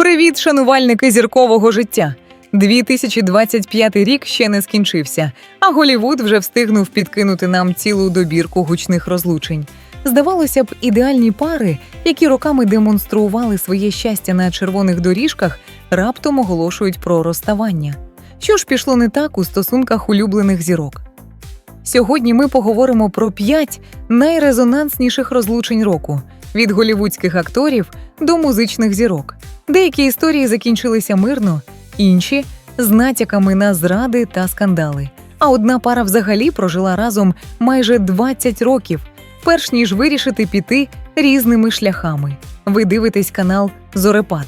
Привіт, шанувальники зіркового життя! 2025 рік ще не скінчився, а Голівуд вже встигнув підкинути нам цілу добірку гучних розлучень. Здавалося б, ідеальні пари, які роками демонстрували своє щастя на червоних доріжках, раптом оголошують про розставання. Що ж пішло не так у стосунках улюблених зірок? Сьогодні ми поговоримо про п'ять найрезонансніших розлучень року від голівудських акторів до музичних зірок. Деякі історії закінчилися мирно, інші з натяками на зради та скандали. А одна пара взагалі прожила разом майже 20 років, перш ніж вирішити піти різними шляхами. Ви дивитесь канал Зорепад.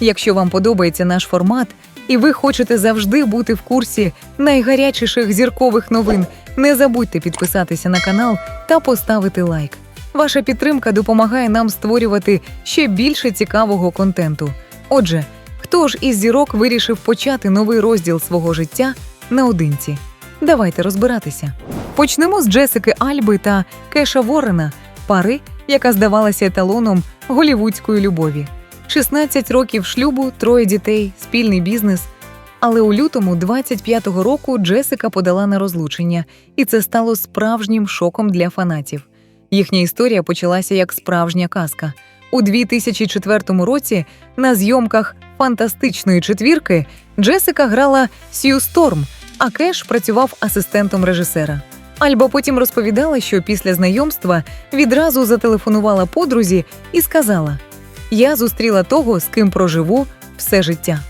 Якщо вам подобається наш формат і ви хочете завжди бути в курсі найгарячіших зіркових новин, не забудьте підписатися на канал та поставити лайк. Ваша підтримка допомагає нам створювати ще більше цікавого контенту. Отже, хто ж із зірок вирішив почати новий розділ свого життя наодинці? Давайте розбиратися. Почнемо з Джесики Альби та Кеша Ворена, пари, яка здавалася еталоном голівудської любові. 16 років шлюбу, троє дітей, спільний бізнес. Але у лютому 25-го року Джесика подала на розлучення, і це стало справжнім шоком для фанатів. Їхня історія почалася як справжня казка. У 2004 році на зйомках фантастичної четвірки Джесика грала Сью Сторм, а Кеш працював асистентом режисера. Альба потім розповідала, що після знайомства відразу зателефонувала подрузі і сказала: Я зустріла того, з ким проживу все життя.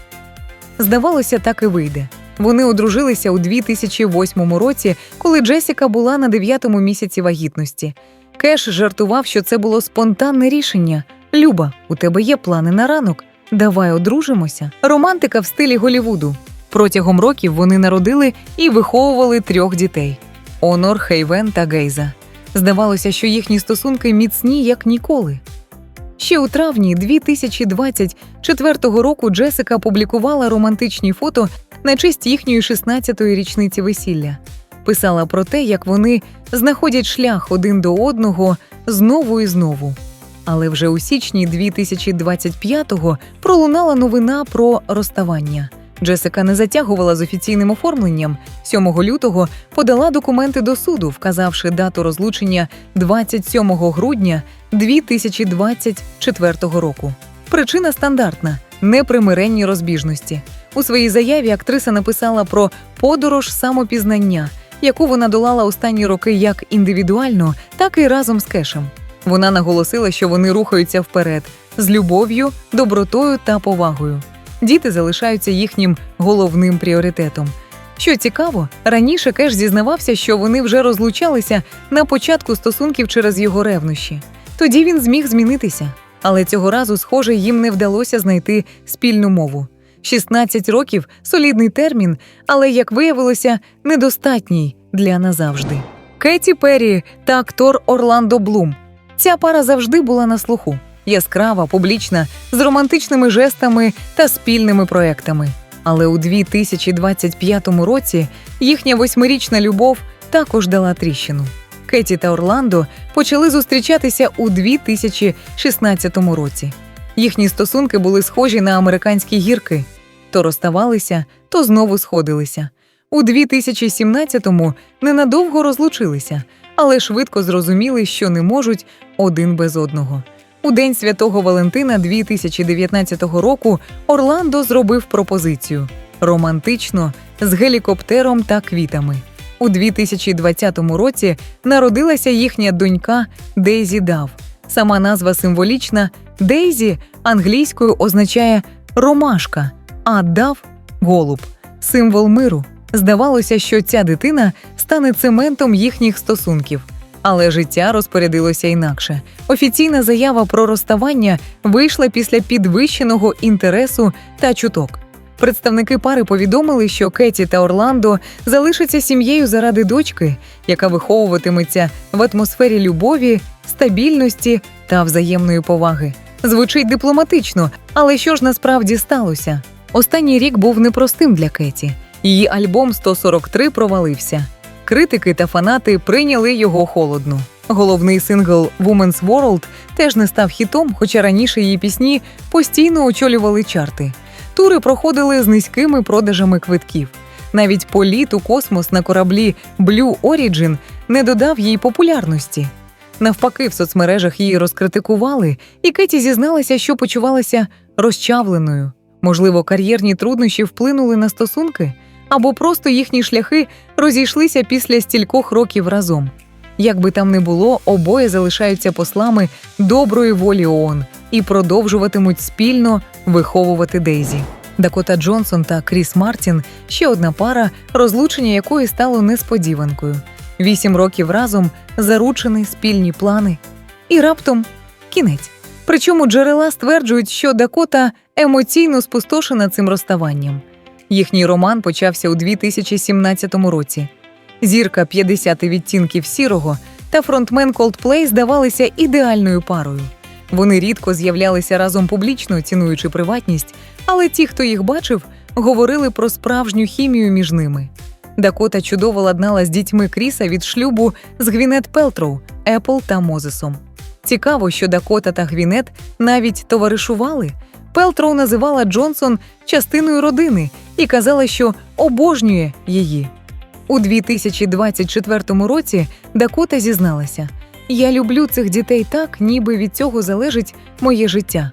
Здавалося, так і вийде. Вони одружилися у 2008 році, коли Джесіка була на дев'ятому місяці вагітності. Кеш жартував, що це було спонтанне рішення. Люба, у тебе є плани на ранок. Давай одружимося. Романтика в стилі Голівуду. Протягом років вони народили і виховували трьох дітей: Онор, Хейвен та Гейза. Здавалося, що їхні стосунки міцні як ніколи. Ще у травні 2024 року Джесика публікувала романтичні фото на честь їхньої 16-ї річниці весілля. Писала про те, як вони знаходять шлях один до одного знову і знову. Але вже у січні 2025-го пролунала новина про розставання. Джесика не затягувала з офіційним оформленням. 7 лютого подала документи до суду, вказавши дату розлучення 27 грудня 2024 року. Причина стандартна непримиренні розбіжності. У своїй заяві актриса написала про подорож самопізнання, яку вона долала останні роки як індивідуально, так і разом з кешем. Вона наголосила, що вони рухаються вперед з любов'ю, добротою та повагою. Діти залишаються їхнім головним пріоритетом. Що цікаво, раніше Кеш зізнавався, що вони вже розлучалися на початку стосунків через його ревнощі. Тоді він зміг змінитися, але цього разу, схоже, їм не вдалося знайти спільну мову. 16 років солідний термін, але, як виявилося, недостатній для назавжди. Кеті Перрі та актор Орландо Блум. Ця пара завжди була на слуху. Яскрава, публічна, з романтичними жестами та спільними проектами. Але у 2025 році їхня восьмирічна любов також дала тріщину. Кеті та Орландо почали зустрічатися у 2016 році. Їхні стосунки були схожі на американські гірки, то розставалися, то знову сходилися. У 2017-му ненадовго розлучилися, але швидко зрозуміли, що не можуть один без одного. У день святого Валентина 2019 року Орландо зробив пропозицію романтично з гелікоптером та квітами. У 2020 році народилася їхня донька Дейзі Дав. Сама назва символічна Дейзі англійською означає ромашка, а дав голуб символ миру. Здавалося, що ця дитина стане цементом їхніх стосунків. Але життя розпорядилося інакше. Офіційна заява про розставання вийшла після підвищеного інтересу та чуток. Представники пари повідомили, що Кеті та Орландо залишаться сім'єю заради дочки, яка виховуватиметься в атмосфері любові, стабільності та взаємної поваги. Звучить дипломатично, але що ж насправді сталося? Останній рік був непростим для Кеті. Її альбом «143» провалився. Критики та фанати прийняли його холодно. Головний сингл Women's World теж не став хітом, хоча раніше її пісні постійно очолювали чарти. Тури проходили з низькими продажами квитків. Навіть політ у космос на кораблі Blue Origin не додав їй популярності. Навпаки, в соцмережах її розкритикували, і Кеті зізналася, що почувалася розчавленою. Можливо, кар'єрні труднощі вплинули на стосунки, або просто їхні шляхи розійшлися після стількох років разом. Як би там не було, обоє залишаються послами доброї волі ООН і продовжуватимуть спільно виховувати Дейзі. Дакота Джонсон та Кріс Мартін ще одна пара, розлучення якої стало несподіванкою. Вісім років разом заручені спільні плани. І раптом кінець. Причому джерела стверджують, що Дакота емоційно спустошена цим розставанням. Їхній роман почався у 2017 році. Зірка 50 відтінків сірого та фронтмен Coldplay здавалися ідеальною парою. Вони рідко з'являлися разом публічно, цінуючи приватність, але ті, хто їх бачив, говорили про справжню хімію між ними. Дакота чудово ладнала з дітьми Кріса від шлюбу з Гвінет Пелтроу, Епл та Мозесом. Цікаво, що Дакота та Гвінет навіть товаришували. Пелтроу називала Джонсон частиною родини і казала, що обожнює її. У 2024 році Дакота зізналася: Я люблю цих дітей так, ніби від цього залежить моє життя.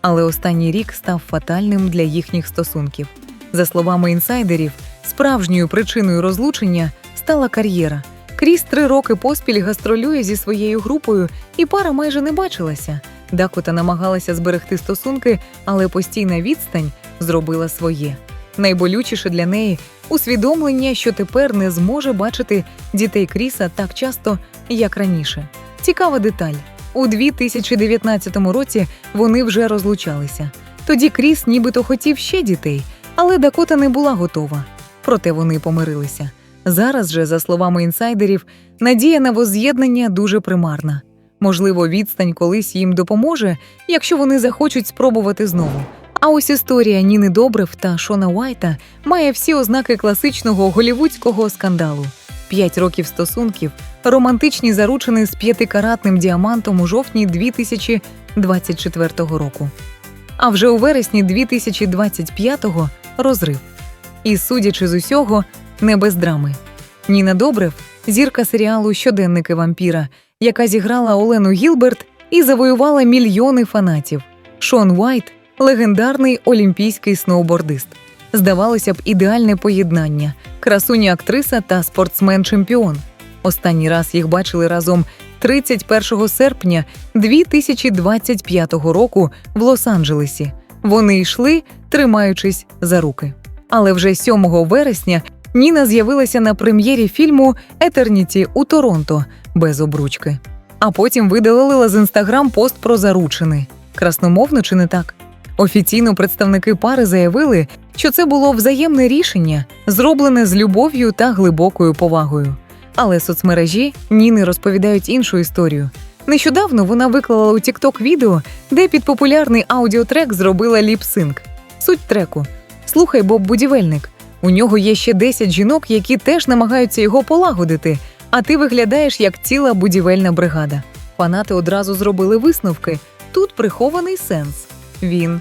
Але останній рік став фатальним для їхніх стосунків. За словами інсайдерів, справжньою причиною розлучення стала кар'єра. Кріс три роки поспіль гастролює зі своєю групою, і пара майже не бачилася. Дакота намагалася зберегти стосунки, але постійна відстань зробила своє. Найболючіше для неї усвідомлення, що тепер не зможе бачити дітей Кріса так часто, як раніше. Цікава деталь. У 2019 році вони вже розлучалися. Тоді Кріс нібито хотів ще дітей, але Дакота не була готова. Проте вони помирилися. Зараз же, за словами інсайдерів, надія на возз'єднання дуже примарна. Можливо, відстань колись їм допоможе, якщо вони захочуть спробувати знову. А ось історія Ніни Добрив та Шона Уайта має всі ознаки класичного голівудського скандалу: п'ять років стосунків, романтичні заручини з п'ятикаратним діамантом у жовтні 2024 року. А вже у вересні 2025-го розрив. І, судячи з усього, не без драми. Ніна Добрев зірка серіалу Щоденники вампіра, яка зіграла Олену Гілберт і завоювала мільйони фанатів. Шон Уайт легендарний олімпійський сноубордист. Здавалося б, ідеальне поєднання красуня актриса та спортсмен-чемпіон. Останній раз їх бачили разом 31 серпня 2025 року в Лос-Анджелесі. Вони йшли, тримаючись за руки. Але вже 7 вересня Ніна з'явилася на прем'єрі фільму Етерніті у Торонто без обручки. А потім видалила з інстаграм пост про заручини. Красномовно чи не так? Офіційно представники пари заявили, що це було взаємне рішення, зроблене з любов'ю та глибокою повагою. Але соцмережі Ніни розповідають іншу історію. Нещодавно вона виклала у TikTok відео, де під популярний аудіотрек зробила ліп-синк. Суть треку: Слухай, Боб будівельник. У нього є ще 10 жінок, які теж намагаються його полагодити, а ти виглядаєш як ціла будівельна бригада. Фанати одразу зробили висновки. Тут прихований сенс. Він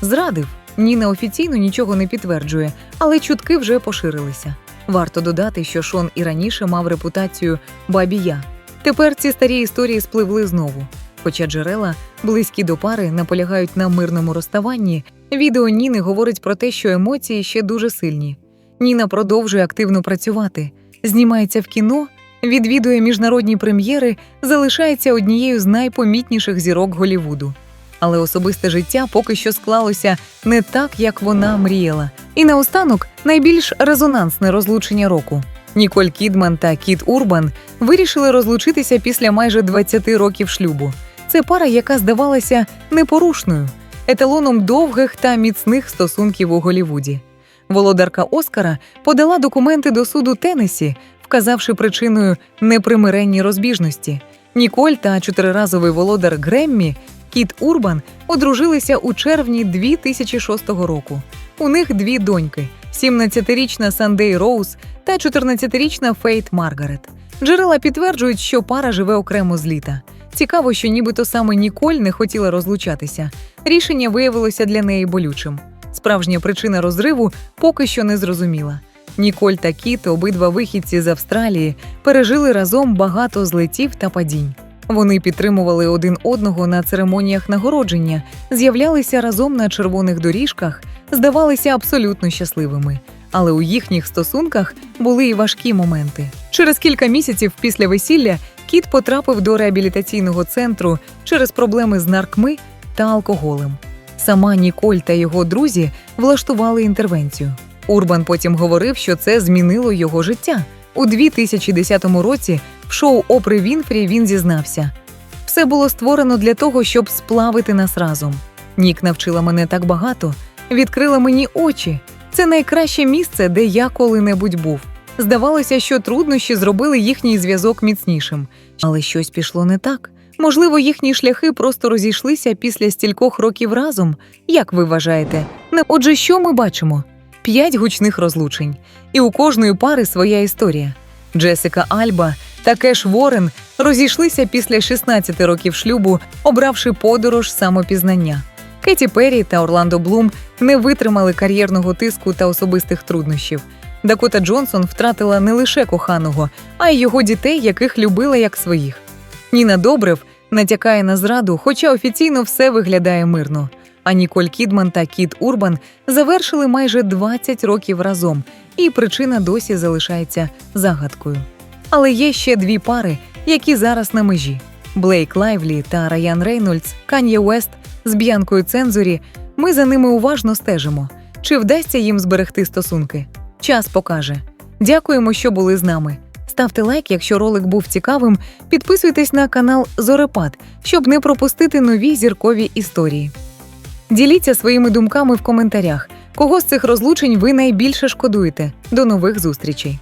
зрадив. Ніна офіційно нічого не підтверджує, але чутки вже поширилися. Варто додати, що Шон і раніше мав репутацію бабія. Тепер ці старі історії спливли знову. Хоча джерела, близькі до пари, наполягають на мирному розставанні, відео Ніни говорить про те, що емоції ще дуже сильні. Ніна продовжує активно працювати, знімається в кіно, відвідує міжнародні прем'єри, залишається однією з найпомітніших зірок Голівуду. Але особисте життя поки що склалося не так, як вона мріяла. І наостанок найбільш резонансне розлучення року. Ніколь Кідман та Кіт Урбан вирішили розлучитися після майже 20 років шлюбу. Це пара, яка здавалася непорушною, еталоном довгих та міцних стосунків у Голівуді. Володарка Оскара подала документи до суду Теннесі, вказавши причиною непримиренні розбіжності. Ніколь та чотириразовий володар Греммі Кіт Урбан одружилися у червні 2006 року. У них дві доньки: 17-річна Сандей Роуз та 14-річна Фейт Маргарет. Джерела підтверджують, що пара живе окремо з літа. Цікаво, що нібито саме Ніколь не хотіла розлучатися. Рішення виявилося для неї болючим. Справжня причина розриву поки що не зрозуміла. Ніколь та Кіт, обидва вихідці з Австралії, пережили разом багато злетів та падінь. Вони підтримували один одного на церемоніях нагородження, з'являлися разом на червоних доріжках, здавалися абсолютно щасливими. Але у їхніх стосунках були і важкі моменти. Через кілька місяців після весілля Кіт потрапив до реабілітаційного центру через проблеми з наркми та алкоголем. Сама Ніколь та його друзі влаштували інтервенцію. Урбан потім говорив, що це змінило його життя. У 2010 році в шоу Опри Вінфрі він зізнався: все було створено для того, щоб сплавити нас разом. Нік навчила мене так багато, відкрила мені очі. Це найкраще місце, де я коли-небудь був. Здавалося, що труднощі зробили їхній зв'язок міцнішим, але щось пішло не так. Можливо, їхні шляхи просто розійшлися після стількох років разом. Як ви вважаєте? Отже, що ми бачимо? П'ять гучних розлучень, і у кожної пари своя історія. Джесика Альба та Кеш Ворен розійшлися після 16 років шлюбу, обравши подорож самопізнання. Кеті Перрі та Орландо Блум не витримали кар'єрного тиску та особистих труднощів. Дакота Джонсон втратила не лише коханого, а й його дітей, яких любила як своїх. Ніна Добрев натякає на зраду, хоча офіційно все виглядає мирно. А Ніколь Кідман та Кіт Урбан завершили майже 20 років разом, і причина досі залишається загадкою. Але є ще дві пари, які зараз на межі: Блейк Лайвлі та Раян Рейнольдс, Кан'є Уест з Б'янкою Цензурі. Ми за ними уважно стежимо. Чи вдасться їм зберегти стосунки? Час покаже. Дякуємо, що були з нами. Ставте лайк, якщо ролик був цікавим. Підписуйтесь на канал Зорепад, щоб не пропустити нові зіркові історії. Діліться своїми думками в коментарях. Кого з цих розлучень ви найбільше шкодуєте? До нових зустрічей!